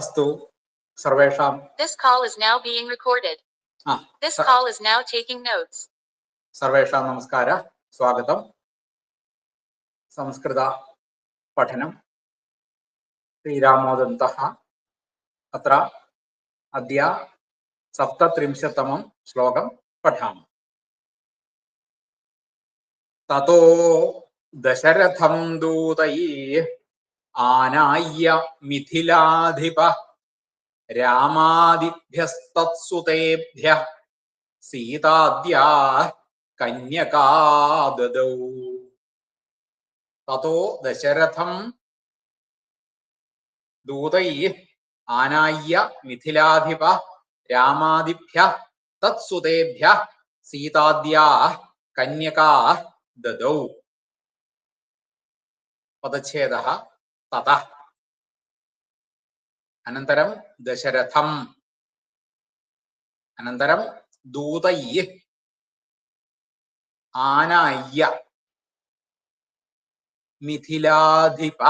अस्तु सर्वेषां This call is now being recorded. ആ This സ- call is now taking notes. सर्वेषां नमस्कार स्वागतं संस्कृत पठनं श्रीरामोदन्तः अत्र अद्य सप्तत्रिंशत्तमं श्लोकं पठामः ततो दशरथं दूतैः आनाय्य मिथिलाधिपः रामादिभ्यस्तत्सुतेभ्यः सीताद्याः कन्यका ददौ ततो दशरथं दूतैः आनाय्य मिथिलाधिप रामादिभ्यः तत्सुतेभ्यः सीताद्याः कन्यकाः ददौ തത അനന്തരം ദശരഥം. അനന്തരം ദൂതയ്യ. ആനയ്യ. മിഥിലാധിപ.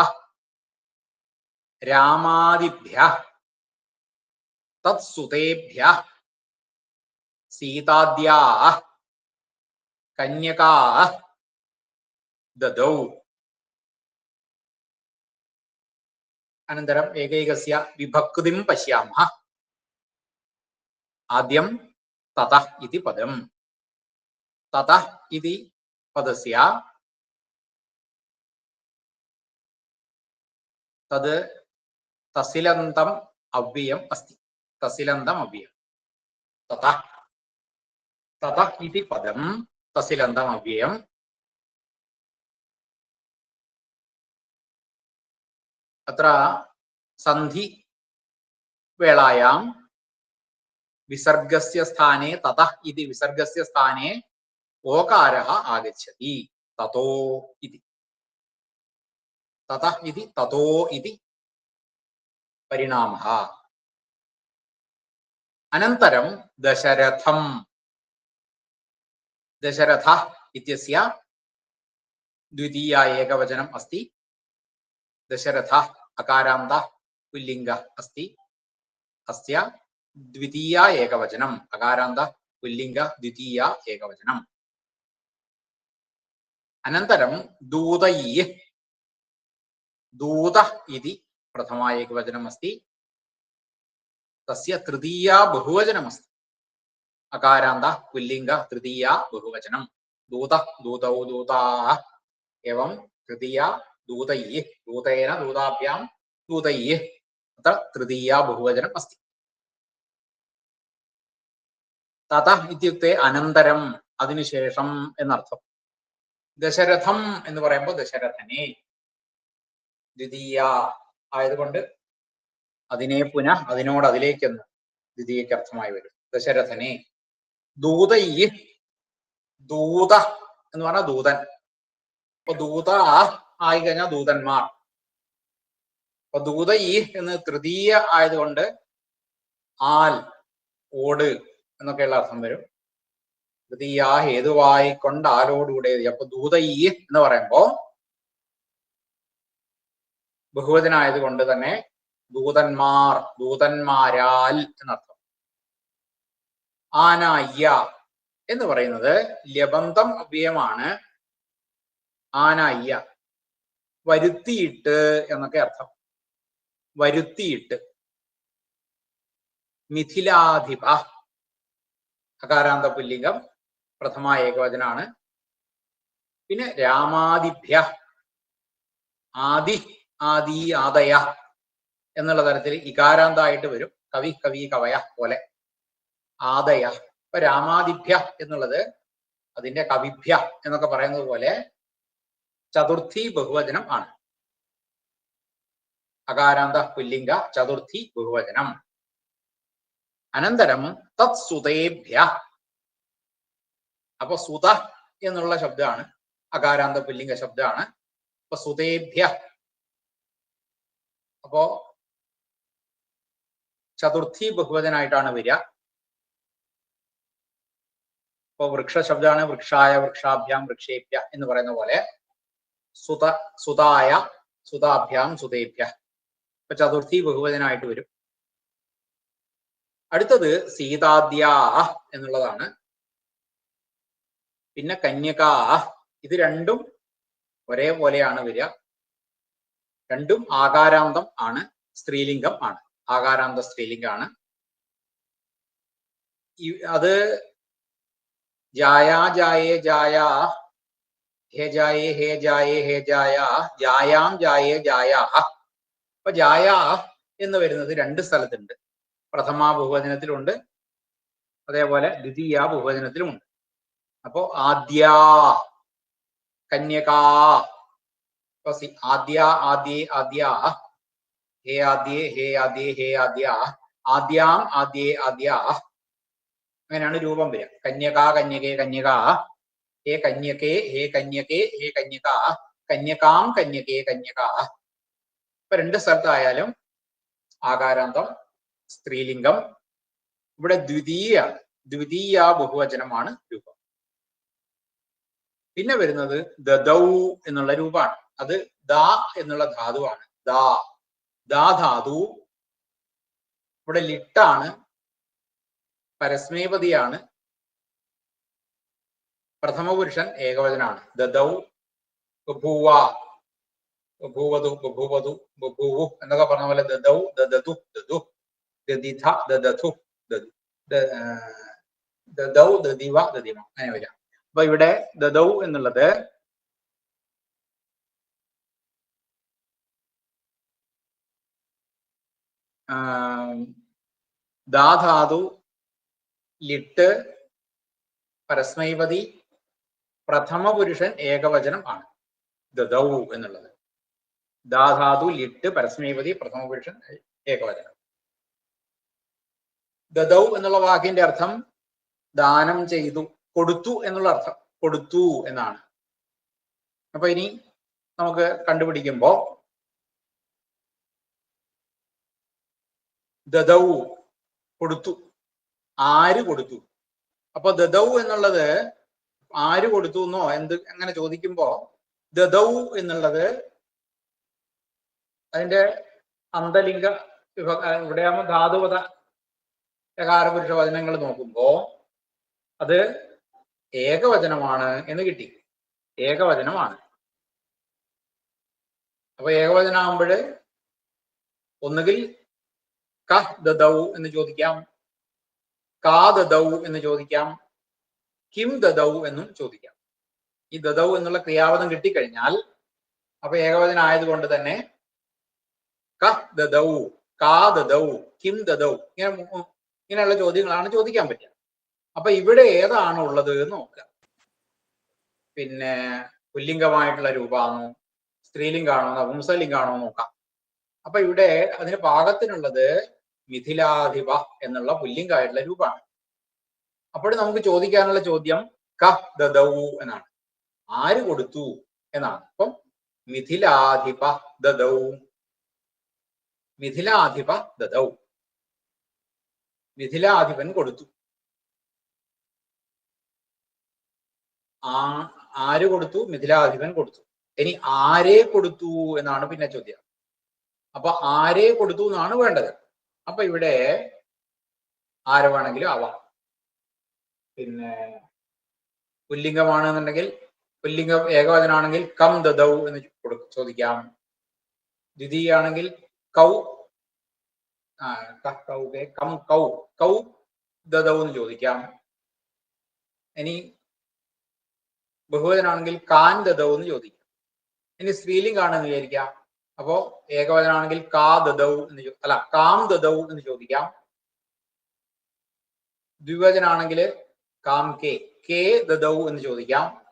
രാമാദിഭ്യ. തത്സുതേഭ്യ. സീതാദ്യാ. കന്യകാ. ദദൗ. അനന്തരം ഏകൈകസ്യ വിഭക്തിം പശ്യാമ ആദ്യം തത ഇതി പദം തത ഇതി പദസ്യ തത് തസിലന്തം അവ്യയം അസ്തി തസിലന്തം അവ്യയം തത തത ഇതി പദം തസിലന്തം അവ്യയം അത്ര സന്ധി വേളായാം. വിസർഗസ്യ സ്ഥാനേ തത ഇതി വിസർഗസ്യ സ്ഥാനേ ഓകാര ആഗച്ഛതി. തതോ ഇതി. തത ഇതി തതോ ഇതി. പരിണാമ അനന്തരം ദശരഥം. ദശരഥ ഇത്യസ്യ ദ്വിതീയ ഏകവചനം അസ്തി. ദശരഥ അകാരാന്ത പുല്ലിംഗ അസ്തി അസ്യ ദ്വിതീയ ഏകവചനം. അകാരാന്ത പുല്ലിംഗ ദ്വിതീയ ഏകവചനം. അനന്തരം ദൂതൈ ദൂത ഇതി പ്രഥമ ഏകവചനം അസ്തി തസ്യ തൃതീയ ബഹുവചനമസ്തി. അകാരാന്ത പുല്ലിംഗ തൃതീയ ബഹുവചനം. ദൂത ദൂതൗ ദൂതാ. എവം തൃതീയ दूतैः दूतेन दूताभ्यां दूतैः अत्र तृतीया बहुवचनम् अस्ति തതഃ ഇത്യുക്തെ അനന്തരം അതിനുശേഷം എന്നർത്ഥം ദശരഥം എന്ന് പറയുമ്പോൾ ദശരഥനെ ദ്വിതീയ ആയതുകൊണ്ട് അതിനെ പുനഃ അതിനോട് അതിലേക്കെന്ന് ദ്വിതീയക്ക് അർത്ഥമായി വരും ദശരഥനെ ദൂതൈ ദൂത എന്ന് പറഞ്ഞാൽ ദൂതൻ അപ്പൊ ദൂത ആയി കഴിഞ്ഞാൽ ദൂതന്മാർ. അപ്പൊ ദൂത ഈ എന്ന് തൃതീയ ആയതുകൊണ്ട് ആൽ ഓട് എന്നൊക്കെയുള്ള അർത്ഥം വരും. തൃതീയ ഹേതുവായി കൊണ്ട് ആലോടുകൂടെ അപ്പൊ ദൂത ഈ എന്ന് പറയുമ്പോ ബഹുവചനായത് കൊണ്ട് തന്നെ ദൂതന്മാർ ദൂതന്മാരാൽ എന്നർത്ഥം. ആനായ്യ എന്ന് പറയുന്നത് ലബന്ധം അവ്യയമാണ്. ആനായ്യ വരുത്തിയിട്ട് എന്നൊക്കെ അർത്ഥം. വരുത്തിയിട്ട്. മിഥിലാധിപ. അകാരാന്ത പുല്ലിംഗം പ്രഥമ ഏകവചനാണ്. പിന്നെ രാമാദിഭ്യ ആദി ആദി ആദയ എന്നുള്ള തരത്തിൽ ഇകാരാന്തായിട്ട് വരും. കവി കവി കവയ പോലെ. ആദയ. ഇപ്പൊ രാമാദിഭ്യ എന്നുള്ളത് അതിന്റെ കവിഭ്യ എന്നൊക്കെ പറയുന്നത് പോലെ ചതുർത്ഥി ബഹുവചനം ആണ്. അകാരാന്ത പുല്ലിംഗ ചതുർത്ഥി ബഹുവചനം. അനന്തരം തത് സുതേഭ്യ. അപ്പൊ സുത എന്നുള്ള ശബ്ദമാണ് അകാരാന്ത പുല്ലിംഗ ശബ്ദമാണ്. അപ്പൊ സുതേഭ്യ. അപ്പോ ചതുർത്ഥി ബഹുവചനായിട്ടാണ് വരിക. ഇപ്പൊ വൃക്ഷ ശബ്ദമാണ് വൃക്ഷായ വൃക്ഷാഭ്യാം വൃക്ഷേഭ്യ എന്ന് പറയുന്ന പോലെ സുത സുതായ സുതാഭ്യാം സുതേഭ്യ. ഇപ്പൊ ചതുർത്ഥി ബഹുവചനായിട്ട് വരും. അടുത്തത് സീതാദ്യാ എന്നുള്ളതാണ്. പിന്നെ കന്യകാ ഇത് രണ്ടും ഒരേപോലെയാണ് വരിക. രണ്ടും ആകാരാന്തം ആണ് സ്ത്രീലിംഗം ആണ്. ആകാരാന്ത സ്ത്രീലിംഗമാണ് അത് ജായാ ജായേ ജായാ ഹേ ജായേ ഹേ ജായേ ഹേ ജായ ജായാം ജായേ ജായാഹ അപ്പൊ ജായ എന്ന് വരുന്നത് രണ്ട് സ്ഥലത്തുണ്ട്. പ്രഥമ ബഹുവചനത്തിലുണ്ട് അതേപോലെ ദ്വിതീയ ബഹുവചനത്തിലുമുണ്ട്. അപ്പോ ആദ്യ കന്യകാ. ആദ്യ ആദ്യേ ആദ്യ. ഹേ ആദ്യേ ഹേ ആദ്യേ ഹേ ആദ്യ. ആദ്യാം ആദ്യേ ആദ്യ. അങ്ങനെയാണ് രൂപം വരിക. കന്യകാ കന്യകേ കന്യക. ഹേ കന്യകേ ഹേ കന്യകേ ഹേ കന്യക കന്യകാം കന്യകേ കന്യക. ഇപ്പൊ രണ്ട് സ്ഥലത്തായാലും ആകാരാന്തം സ്ത്രീലിംഗം. ഇവിടെ ദ്വിതീയ ദ്വിതീയ ബഹുവചനമാണ് രൂപം. പിന്നെ വരുന്നത് ദദൗ എന്നുള്ള രൂപമാണ്. അത് ദ എന്നുള്ള ധാതുവാണ്. ദാ ദാ ധാതു. ഇവിടെ ലിട്ടാണ് പരസ്മേപതിയാണ് പ്രഥമ പുരുഷൻ ഏകവചനാണ് ദദൗ എന്നൊക്കെ പറഞ്ഞ പോലെ ദദൗ ദദതു ദദു അങ്ങനെ വരാം അപ്പൊ ഇവിടെ ദദൗ എന്നുള്ളത് ദാധാതു ലിട്ട് പരസ്മൈപതി പ്രഥമ പുരുഷൻ ഏകവചനം ആണ്. ദദൗ എന്നുള്ളത്. ദാധാതു ലിട്ട് പരസ്മീപതി പ്രഥമ പുരുഷൻ ഏകവചനം ദദൗ എന്നുള്ള വാക്കിന്റെ അർത്ഥം ദാനം ചെയ്തു കൊടുത്തു എന്നുള്ള അർത്ഥം കൊടുത്തു എന്നാണ്. അപ്പൊ ഇനി നമുക്ക് കണ്ടുപിടിക്കുമ്പോ ദദൗ കൊടുത്തു. ആര് കൊടുത്തു? അപ്പൊ ദദൗ എന്നുള്ളത് ആര് കൊടുത്തു എന്നോ എന്ത് അങ്ങനെ ചോദിക്കുമ്പോ ദദൗ എന്നുള്ളത് അതിന്റെ അന്തലിംഗ ആ, ഇവിടെയാകുമ്പോൾ ധാതുപത യകാരപുരുഷ വചനങ്ങൾ നോക്കുമ്പോ അത് ഏകവചനമാണ് എന്ന് കിട്ടി. ഏകവചനമാണ്. അപ്പൊ ഏകവചനാകുമ്പോൾ ഒന്നുകിൽ ക ദദൗ എന്ന് ചോദിക്കാം കാ ദദൗ എന്ന് ചോദിക്കാം കിം ദദൗ എന്നും ചോദിക്കാം. ഈ ദദൗ എന്നുള്ള ക്രിയാപദം കിട്ടിക്കഴിഞ്ഞാൽ അപ്പൊ ഏകവചനം ആയതുകൊണ്ട് തന്നെ ക ദദൗ കാ ദദൗ കിം ദദൗ ഇങ്ങനെ ഇങ്ങനെയുള്ള ചോദ്യങ്ങളാണ് ചോദിക്കാൻ പറ്റുക. അപ്പൊ ഇവിടെ ഏതാണ് ഉള്ളത് എന്ന് നോക്കുക. പിന്നെ പുല്ലിംഗമായിട്ടുള്ള രൂപമാണോ സ്ത്രീലിംഗാണോ നപുംസലിംഗാണോ നോക്കാം. അപ്പൊ ഇവിടെ അതിന് പാകത്തിനുള്ളത് മിഥിലാധിപ എന്നുള്ള പുല്ലിംഗമായിട്ടുള്ള രൂപമാണ്. അപ്പോൾ നമുക്ക് ചോദിക്കാനുള്ള ചോദ്യം ക ദദവു എന്നാണ്. ആര് കൊടുത്തു എന്നാണ്. അപ്പം മിഥിലാധിപ ദദൗ മിഥിലാധിപ ദദൗ മിഥിലാധിപൻ കൊടുത്തു. ആ ആര് കൊടുത്തു? മിഥിലാധിപൻ കൊടുത്തു. ഇനി ആരെ കൊടുത്തു എന്നാണ് പിന്നെ ചോദ്യം. അപ്പൊ ആരെ കൊടുത്തു എന്നാണ് വേണ്ടത്. അപ്പൊ ഇവിടെ ആരവാണെങ്കിലും ആവാം. പിന്നെ പുല്ലിംഗമാണെന്നുണ്ടെങ്കിൽ പുല്ലിംഗം ഏകവചനാണെങ്കിൽ കം ദദൗ എന്ന് കൊടുക്കും ചോദിക്കാം. ദ്വിതീയാണെങ്കിൽ കൗ ആ, ക- കൗ കെ, കം ദദൗ എന്ന് ചോദിക്കാം. ഇനി ബഹുവചനാണെങ്കിൽ കാൻ ദദൗ എന്ന് ചോദിക്കാം. ഇനി സ്ത്രീലിംഗാണെന്ന് വിചാരിക്കാം അപ്പോ ഏകവചനാണെങ്കിൽ കാ ദദൗ എന്ന് അല്ല കാം ദദൗ എന്ന് ചോദിക്കാം. ദ്വിവചനാണെങ്കിൽ കാം കെ. കെ ദദൗ എന്ന് ചോദിക്കാം.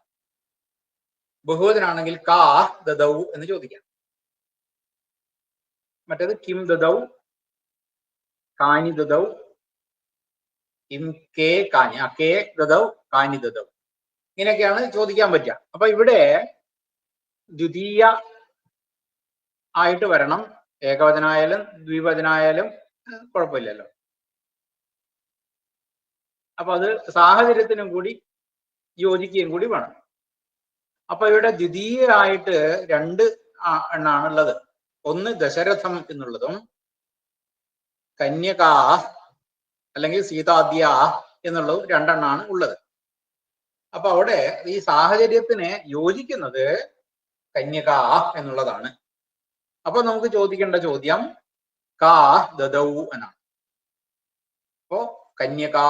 ബഹുവചനാണെങ്കിൽ കാ ദദൗ എന്ന് ചോദിക്കാം. മറ്റേത് കിം ദദൗ കാനി ദദൗ കിം കെ കാനി. ആ കെ ദദൗ കാനി ദദൗ ഇങ്ങനെയൊക്കെയാണ് ചോദിക്കാൻ പറ്റുക. അപ്പൊ ഇവിടെ ദ്വിതീയ ആയിട്ട് വരണം. ഏകവചനായാലും ദ്വിവചനായാലും കുഴപ്പമില്ലല്ലോ. അപ്പൊ അത് സാഹചര്യത്തിനും കൂടി യോജിക്കുകയും കൂടി വേണം. അപ്പൊ ഇവിടെ ദ്വിതീയമായിട്ട് രണ്ട് എണ്ണാണുള്ളത്. ഒന്ന് ദശരഥം എന്നുള്ളതും കന്യകാ അല്ലെങ്കിൽ സീതാദ്യ എന്നുള്ളതും രണ്ടെണ്ണാണ് ഉള്ളത്. അപ്പൊ അവിടെ ഈ സാഹചര്യത്തിന് യോജിക്കുന്നത് കന്യക എന്നുള്ളതാണ്. അപ്പൊ നമുക്ക് ചോദിക്കേണ്ട ചോദ്യം കാ ദദൗ എന്നാണ്. അപ്പോ കന്യകാ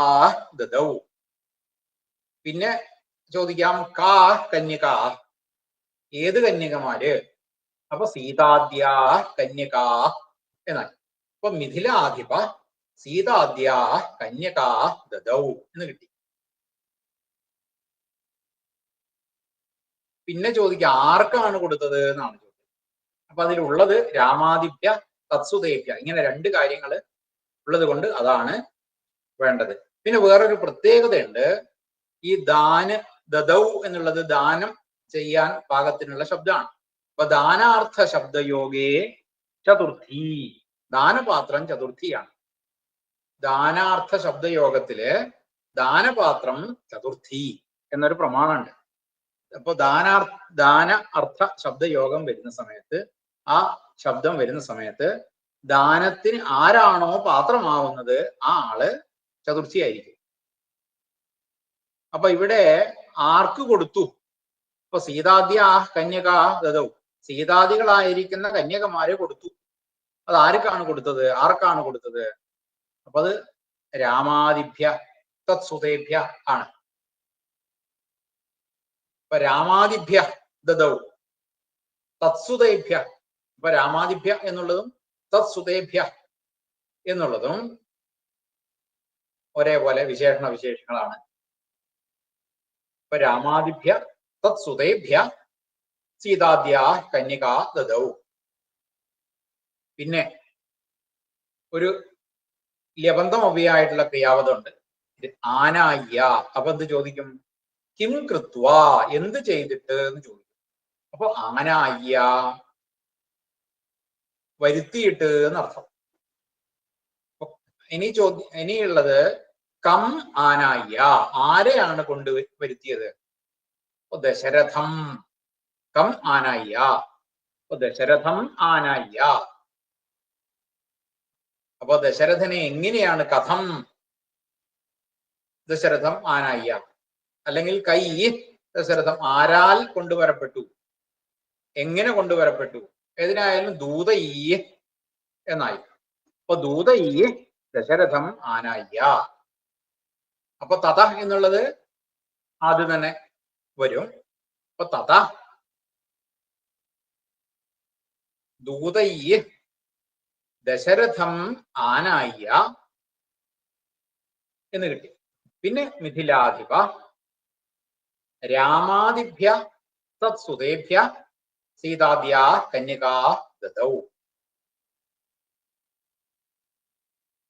ദദൗ. പിന്നെ ചോദിക്കാം കാ കന്യക. ഏത് കന്യകമാര്? അപ്പൊ സീതാദ്യ കന്യക എന്നാണ്. അപ്പൊ മിഥിലാധിപ സീതാദ്യ കന്യക ദദൗ എന്ന് കിട്ടി. പിന്നെ ചോദിക്കുക ആർക്കാണ് കൊടുത്തത് എന്നാണ് ചോദിക്കുന്നത് അപ്പൊ അതിലുള്ളത് രാമാദിപ്യ തത്സുദേഭ്യ ഇങ്ങനെ രണ്ട് കാര്യങ്ങൾ ഉള്ളത് കൊണ്ട് അതാണ് വേണ്ടത്. പിന്നെ വേറൊരു പ്രത്യേകതയുണ്ട്. ഈ ദാന ദദൗ എന്നുള്ളത് ദാനം ചെയ്യാൻ പാകത്തിനുള്ള ശബ്ദമാണ്. അപ്പൊ ദാനാർത്ഥ ശബ്ദയോഗേ ചതുർത്ഥി. ദാനപാത്രം ചതുർത്ഥിയാണ്. ദാനാർത്ഥ ശബ്ദയോഗത്തിൽ ദാനപാത്രം ചതുർത്ഥി എന്നൊരു പ്രമാണമുണ്ട്. അപ്പൊ ദാനാർ ദാന അർത്ഥ ശബ്ദയോഗം വരുന്ന സമയത്ത് ആ ശബ്ദം വരുന്ന സമയത്ത് ദാനത്തിന് ആരാണോ പാത്രമാവുന്നത് ആ ആൾ ചതുർത്ഥി ആയിരിക്കും അപ്പൊ ഇവിടെ ആർക്ക് കൊടുത്തു? അപ്പൊ സീതാദ്യ കന്യക ദതവും സീതാദികളായിരിക്കുന്ന കന്യകമാരെ കൊടുത്തു. അത് ആർക്കാണ് കൊടുത്തത്? ആർക്കാണ് കൊടുത്തത്? അപ്പൊ അത് രാമാദിഭ്യ തത്സുതേഭ്യ ആണ്. ഇപ്പൊ രാമാദിഭ്യ ദദൗ. തത്സുതേഭ്യ. ഇപ്പൊ രാമാദിഭ്യ എന്നുള്ളതും തത്സുതേഭ്യ എന്നുള്ളതും ഒരേപോലെ വിശേഷണ വിശേഷങ്ങളാണ്. ഇപ്പൊ രാമാദിഭ്യ തത്സുതേഭ്യ സീതാദ്യ കന്യക ദദൗ. പിന്നെ ഒരു ലബന്ധം അവയായിട്ടുള്ള ക്രിയാപദമുണ്ട് ഇത് ആനായ്യ. അപ്പൊ എന്ത് ചോദിക്കും? കിം കൃത്വ എന്ത് ചെയ്തിട്ട് എന്ന് ചോദിക്കും. അപ്പൊ ആനായ്യ വരുത്തിയിട്ട് എന്നർത്ഥം. ഇനി ചോദ്യം ഇനിയുള്ളത് കം ആനായ. ആരെയാണ് കൊണ്ട് വരുത്തിയത്? ദശരഥം കം ആനായ. ദശരഥം ആനായ. അപ്പൊ ദശരഥനെ എങ്ങനെയാണ് കഥം? ദശരഥം ആനായ. അല്ലെങ്കിൽ കൈ ദശരഥം ആരാൽ കൊണ്ടുവരപ്പെട്ടു? എങ്ങനെ കൊണ്ടുവരപ്പെട്ടു? ഏതിനായാലും ദൂതൈ എന്നായി. അപ്പൊ ദൂതൈ ദശരഥം ആനായ്യ അപ്പൊ തഥ എന്നുള്ളത് ആദ്യം തന്നെ വരും. അപ്പൊ തഥ. ദൂതൈ ദശരഥം ആനായ്യ എന്ന് കിട്ടി. പിന്നെ മിഥിലാധിപ രാമാദിഭ്യ തത്സുതേഭ്യ സീതാദ്യ കന്യകാ ദതൗ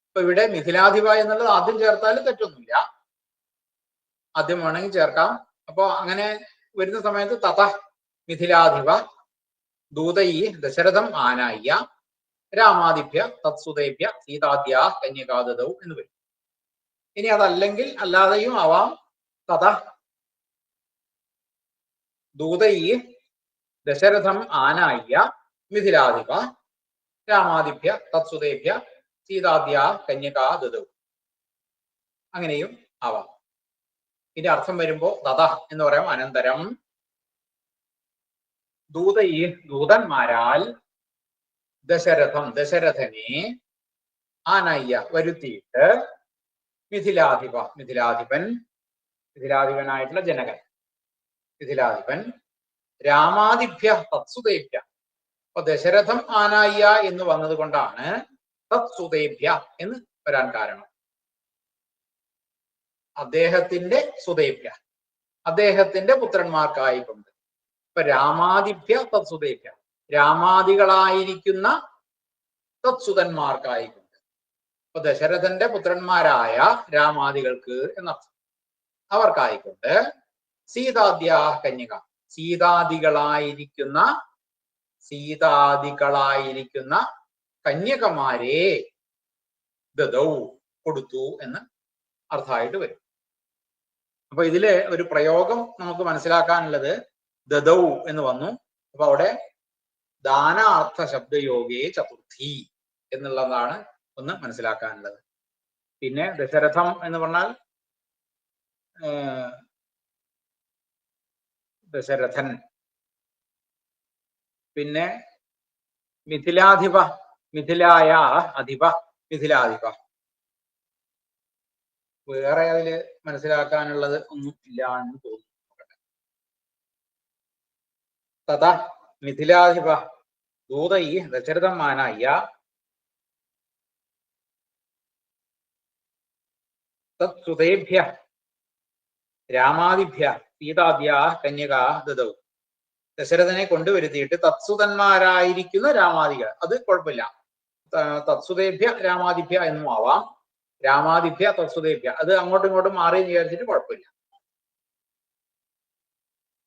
ഇപ്പൊ ഇവിടെ മിഥിലാധിപ എന്നുള്ളത് ആദ്യം ചേർത്താൽ തെറ്റൊന്നുമില്ല. ആദ്യം വേണമെങ്കിൽ ചേർക്കാം. അപ്പൊ അങ്ങനെ വരുന്ന സമയത്ത് തത മിഥിലാധിപ ദൂതയി ദശരഥം ആനായ്യ രാമാദിഭ്യ തത്സുതേഭ്യ സീതാദ്യ കന്യകാദതൗ എന്ന് വരും. ഇനി അതല്ലെങ്കിൽ അല്ലാതെയും ആവാം. തത ദൂതയി ദശരഥം ആനായ്യ മിഥിലാധിപ രാമാദിഭ്യ തത്സുതേഭ്യ സീതാദ്യ കന്യകാദതൗ. അങ്ങനെയും ആവാം. ഇതിന്റെ അർത്ഥം വരുമ്പോ തഥ എന്ന് പറയാം അനന്തരം. ദൂത ഈ ദൂതന്മാരാൽ ദശരഥം ദശരഥനെ ആനയ്യ വരുത്തിയിട്ട് മിഥിലാധിപ മിഥിലാധിപൻ മിഥിലാധിപനായിട്ടുള്ള ജനകൻ മിഥിലാധിപൻ രാമാദിഭ്യ തത്സുതേഭ്യ. അപ്പൊ ദശരഥം ആനായ്യ എന്ന് വന്നത് കൊണ്ടാണ് തത്സുതേഭ്യ എന്ന് വരാൻ കാരണം. അദ്ദേഹത്തിന്റെ സുതേഭ്യ അദ്ദേഹത്തിന്റെ പുത്രന്മാർക്കായിക്കൊണ്ട്. ഇപ്പൊ രാമാദിഭ്യ തത്സുതേഭ്യ രാമാദികളായിരിക്കുന്ന തത്സുതന്മാർക്കായിക്കൊണ്ട്. അപ്പൊ ദശരഥന്റെ പുത്രന്മാരായ രാമാദികൾക്ക് എന്നർത്ഥം. അവർക്കായിക്കൊണ്ട് സീതാദ്യ കന്യക. സീതാദികളായിരിക്കുന്ന സീതാദികളായിരിക്കുന്ന കന്യകമാരെ ദദൗ കൊടുത്തു എന്ന് അർത്ഥമായിട്ട് വരും. അപ്പൊ ഇതിലെ ഒരു പ്രയോഗം നമുക്ക് മനസ്സിലാക്കാനുള്ളത് ദദൗ എന്ന് വന്നു. അപ്പൊ അവിടെ ദാനാർത്ഥ ശബ്ദയോഗേ ചതുർത്ഥി എന്നുള്ളതാണ് ഒന്ന് മനസ്സിലാക്കാനുള്ളത്. പിന്നെ ദശരഥം എന്ന് പറഞ്ഞാൽ ദശരഥൻ. പിന്നെ മിഥിലാധിപ മിഥിലായ അധിപ മിഥിലാധിപ. വേറെ അതിൽ മനസ്സിലാക്കാനുള്ളത് ഒന്നും ഇല്ല എന്ന് തോന്നുന്നു. തഥാ മിഥിലാധിപ ദൂതൈ ദശരഥന്മാനായ തത്സുതേഭ്യ രാമാദിഭ്യ സീതാദ്യ കന്യകാ ദതവും ദശരഥനെ കൊണ്ടുവരുത്തിയിട്ട് തത്സുതന്മാരായിരിക്കുന്ന രാമാദികൾ. അത് കുഴപ്പമില്ല. തത്സുതേഭ്യ രാമാദിഭ്യ എന്നും ആവാം. രാമാദിഭ്യ തത്സുതേഭ്യ അത് അങ്ങോട്ടും ഇങ്ങോട്ടും മാറി വിചാരിച്ചിട്ട് കുഴപ്പമില്ല.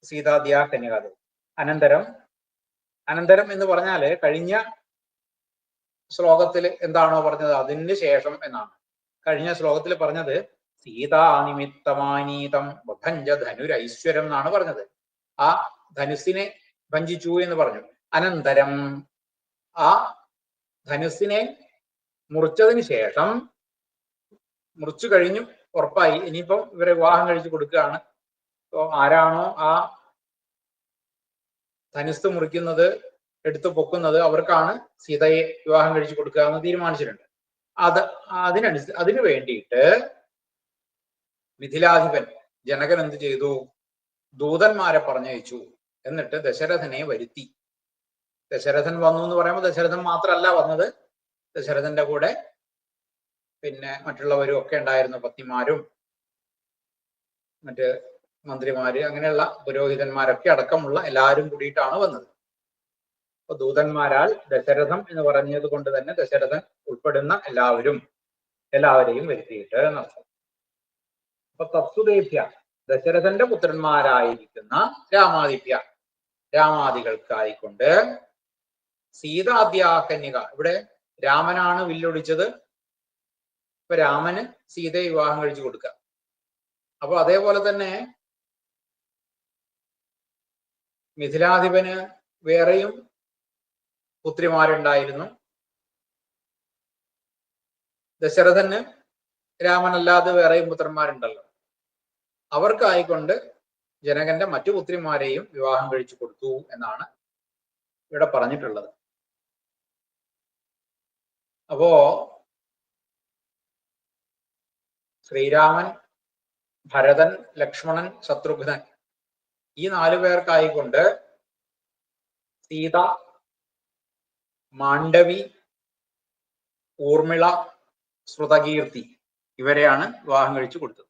സീതാദ്യ കന്യകാ അനന്തരം അനന്തരം എന്ന് പറഞ്ഞാൽ കഴിഞ്ഞ ശ്ലോകത്തിൽ എന്താണോ പറഞ്ഞത് അതിന് ശേഷം എന്നാണ്. കഴിഞ്ഞ ശ്ലോകത്തിൽ പറഞ്ഞത് സീതാനിമിത്തമാനീതം ഭഞ്ച ധനുരൈശ്വരം എന്നാണ് പറഞ്ഞത്. ആ ധനുസിനെ ഭഞ്ചിച്ചു എന്ന് പറഞ്ഞു. അനന്തരം ആ ധനുസിനെ മുറിച്ചതിന് ശേഷം മുറിച്ചു കഴിഞ്ഞു ഉറപ്പായി. ഇനിയിപ്പം ഇവരെ വിവാഹം കഴിച്ചു കൊടുക്കുകയാണ്. അപ്പോ ആരാണോ ആ ധനുസ് മുറിക്കുന്നത് എടുത്തു പൊക്കുന്നത് അവർക്കാണ് സീതയെ വിവാഹം കഴിച്ചു കൊടുക്കുക എന്ന് തീരുമാനിച്ചിട്ടുണ്ട്. അത് അതിനനുസ അതിനു വേണ്ടിയിട്ട് മിഥിലാധിപൻ ജനകൻ എന്ത് ചെയ്തു? ദൂതന്മാരെ പറഞ്ഞയച്ചു. എന്നിട്ട് ദശരഥനെ വരുത്തി. ദശരഥൻ വന്നു എന്ന് പറയുമ്പോൾ ദശരഥൻ മാത്രമല്ല വന്നത്. ദശരഥന്റെ കൂടെ പിന്നെ മറ്റുള്ളവരും ഒക്കെ ഉണ്ടായിരുന്നു പത്നിമാരും മറ്റ് മന്ത്രിമാര് അങ്ങനെയുള്ള പുരോഹിതന്മാരൊക്കെ അടക്കമുള്ള എല്ലാവരും കൂടിയിട്ടാണ് വന്നത്. അപ്പൊ ദൂതന്മാരാൽ ദശരഥം എന്ന് പറഞ്ഞത് കൊണ്ട് തന്നെ ദശരഥൻ ഉൾപ്പെടുന്ന എല്ലാവരും എല്ലാവരെയും വരുത്തിയിട്ട് എന്നർത്ഥം അപ്പൊ തത്സുദേഭ്യ ദശരഥന്റെ പുത്രന്മാരായിരിക്കുന്ന രാമാദിപ്യ രാമാദികൾക്കായിക്കൊണ്ട് സീതാദ്യാകന്യക ഇവിടെ രാമനാണ് വില്ലൊടിച്ചത്. ഇപ്പൊ രാമന് സീതയെ വിവാഹം കഴിച്ചു കൊടുക്കുക. അപ്പൊ അതേപോലെ തന്നെ മിഥിലാധിപന് വേറെയും പുത്രിമാരുണ്ടായിരുന്നു. ദശരഥന് രാമനല്ലാതെ വേറെയും പുത്രന്മാരുണ്ടല്ലോ. അവർക്കായിക്കൊണ്ട് ജനകന്റെ മറ്റു പുത്രിമാരെയും വിവാഹം കഴിച്ചു കൊടുത്തു എന്നാണ് ഇവിടെ പറഞ്ഞിട്ടുള്ളത്. അപ്പോ ശ്രീരാമൻ ഭരതൻ ലക്ഷ്മണൻ ശത്രുഘ്നൻ. ഈ നാലു പേർക്കായിക്കൊണ്ട് സീത മാണ്ഡവി ഊർമിള ശ്രുതകീർത്തി ഇവരെയാണ് വിവാഹം കഴിച്ചു കൊടുത്തത്.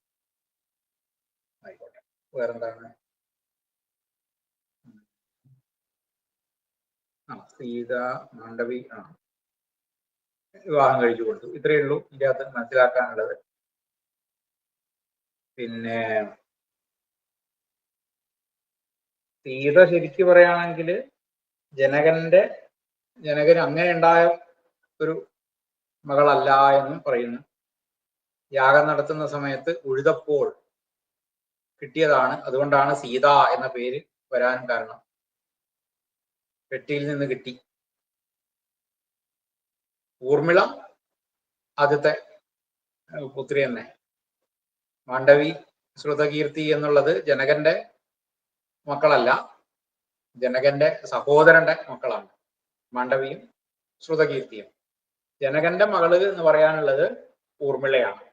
ആയിക്കോട്ടെ. വേറെന്താണ്? ആ സീത മാണ്ഡവി ആ. വിവാഹം കഴിച്ചു കൊടുത്തു. ഇത്രയേ ഉള്ളൂ ഇതിനകത്ത് മനസ്സിലാക്കാനുള്ളത്. പിന്നെ സീത ശരിക്ക് പറയുകയാണെങ്കിൽ ജനകന്റെ ജനകൻ അങ്ങനെ ഉണ്ടായ ഒരു മകളല്ല എന്നും പറയുന്നു. യാഗം നടത്തുന്ന സമയത്ത് ഉഴുതപ്പോൾ കിട്ടിയതാണ്. അതുകൊണ്ടാണ് സീത എന്ന പേര് വരാൻ കാരണം. പെട്ടിയിൽ നിന്ന് കിട്ടി. ഊർമിള ആദ്യത്തെ പുത്രി തന്നെ. മാണ്ഡവി ശ്രുതകീർത്തി എന്നുള്ളത് ജനകന്റെ മക്കളല്ല ജനകന്റെ സഹോദരന്റെ മക്കളാണ്. മാണ്ഡവിയും ശ്രുതകീർത്തിയും. ജനകന്റെ മകൾ എന്ന് പറയാനുള്ളത് ഊർമിളയാണ്.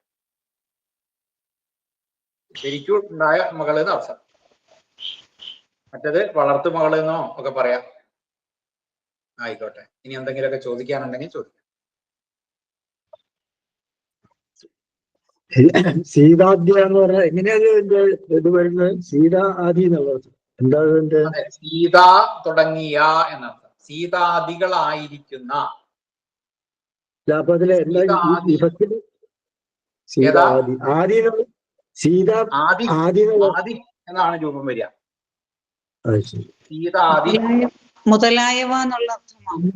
ശരിക്കും ഉണ്ടായ മകൾ എന്ന് അർത്ഥം. മറ്റത് വളർത്തു മകൾ എന്നോ ഒക്കെ പറയാം. ആയിക്കോട്ടെ. ഇനി എന്തെങ്കിലുമൊക്കെ ചോദിക്കാനുണ്ടെങ്കിൽ ചോദിക്കാം. സീതാദ്യ എന്ന് പറഞ്ഞാൽ എങ്ങനെയാണ് എന്റെ ഇത് വരുന്നത്? സീത ആദി എന്നുള്ളത് എന്താ എന്റെ സീത തുടങ്ങിയ എന്നർത്ഥം. സീതാദികളായിരിക്കുന്ന. അപ്പൊ അതിലെ എല്ലാ സീതാദി ആദി. സീത ആദി ആദി ആദി ആദി എന്നാണ് രൂപം വരിക. സീതാദി മുതലായവ എന്നുള്ള അർത്ഥമാണ്.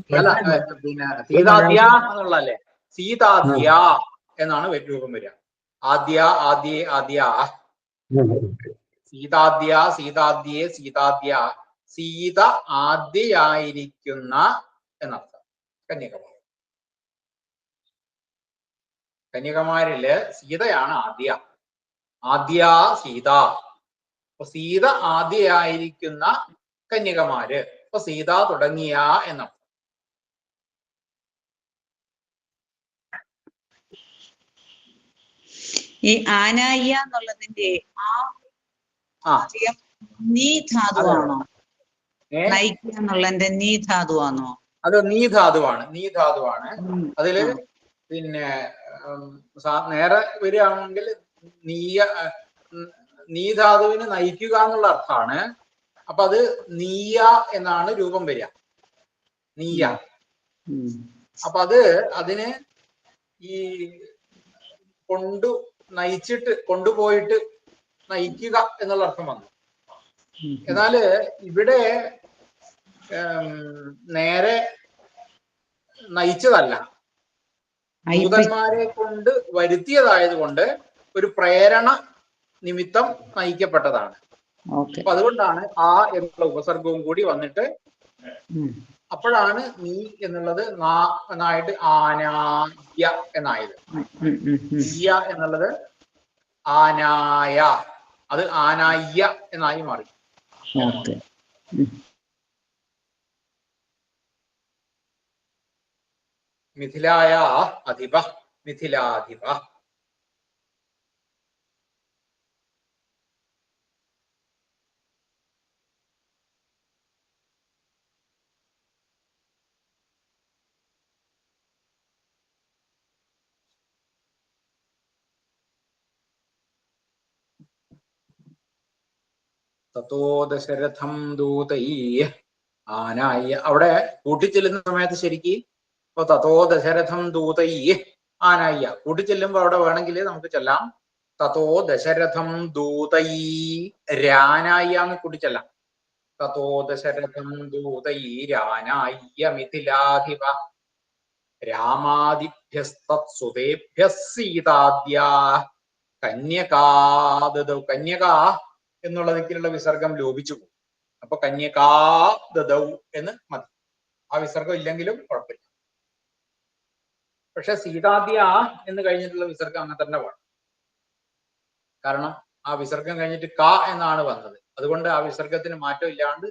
സീതാദ്യ എന്നുള്ളതല്ലേ? സീതാദ്യ എന്നാണ് രൂപം വരിക. ആദ്യ ആദ്യ ആദ്യ. സീതാദ്യ സീതാദ്യേ സീതാദ്യ. സീത ആദ്യയായിരിക്കുന്ന എന്നർത്ഥം. കന്യകമാർ കന്യകമാരിൽ സീതയാണ് ആദ്യ. ആദ്യ സീത. അപ്പൊ സീത ആദ്യയായിരിക്കുന്ന കന്യകമാര്. അപ്പൊ സീത തുടങ്ങിയ എന്നാണ് ഈ ആനായ്യ എന്നുള്ളതിന്റെ ആ നീ ധാതുവാണോ? നയിക്കുക എന്നുള്ളതിന്റെ നീ ധാതുവാണോ? അത് നീ ധാതുവാണ്. നീ ധാതുവാണ്. അതിൽ പിന്നെ നേരെ വരികയാണെങ്കിൽ നീയ നീ ധാതുവിന് നയിക്കുക എന്നുള്ള അർത്ഥമാണ്. അപ്പൊ അത് നീയ എന്നാണ് രൂപം വരിക. നീയ. അപ്പൊ അത് അതിന് ഈ കൊണ്ടു നയിച്ചിട്ട് കൊണ്ടുപോയിട്ട് നയിക്കുക എന്നുള്ള അർത്ഥം വന്നു. എന്നാൽ ഇവിടെ നേരെ നയിച്ചതല്ല. ഭൂതന്മാരെ ദൂതന്മാരെ കൊണ്ട് വരുത്തിയതായത് കൊണ്ട് ഒരു പ്രേരണ നിമിത്തം നയിക്കപ്പെട്ടതാണ്. അപ്പൊ അതുകൊണ്ടാണ് ആ എന്നുള്ള ഉപസർഗവും കൂടി വന്നിട്ട്. അപ്പോഴാണ് നീ എന്നുള്ളത് നാ എന്നായിട്ട് ആനായ എന്നായത്. നീയ എന്നുള്ളത് ആനായ. അത് ആനായ എന്നായി മാറി. മിഥിലായ അധിപ മിഥിലാധിപ. തത്തോ ദശരഥം ദൂതൈ. ആനായ. അവിടെ കൂട്ടിച്ചെല്ലുന്ന സമയത്ത് ശരിക്ക് ഇപ്പൊ തത്തോ ദശരഥം ദൂതൈ. ആനായ്യ കൂട്ടിച്ചെല്ലുമ്പോ അവിടെ വേണമെങ്കിൽ നമുക്ക് ചെല്ലാം. തത്തോ ദശരഥം ദൂതൈ. രാനായ്യ എന്ന് കൂട്ടിച്ചെല്ലാം. തത്തോ ദശരഥം ദൂതൈ. രാനായ്യ മിഥിലാധിപ. രാമാദിഭ്യസ്തത്സുതേഭ്യ സീതാദ്യ കന്യകാ കന്യക എന്നുള്ള ദിക്കിലുള്ള വിസർഗം ലോപിച്ചു പോകും. അപ്പൊ കന്യകാദൗ എന്ന് മതി. ആ വിസർഗം ഇല്ലെങ്കിലും കുഴപ്പമില്ല. പക്ഷെ സീതാദ്യ എന്ന് കഴിഞ്ഞിട്ടുള്ള വിസർഗം അങ്ങനെ തന്നെ വേണം. കാരണം ആ വിസർഗം കഴിഞ്ഞിട്ട് കാ എന്നാണ് വന്നത്. അതുകൊണ്ട് ആ വിസർഗത്തിന് മാറ്റം ഇല്ലാണ്ട്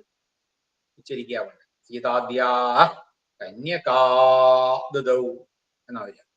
ഉച്ചരിക്കാവുന്നത് സീതാദ്യ കന്യകാദൗ എന്നാ വരിക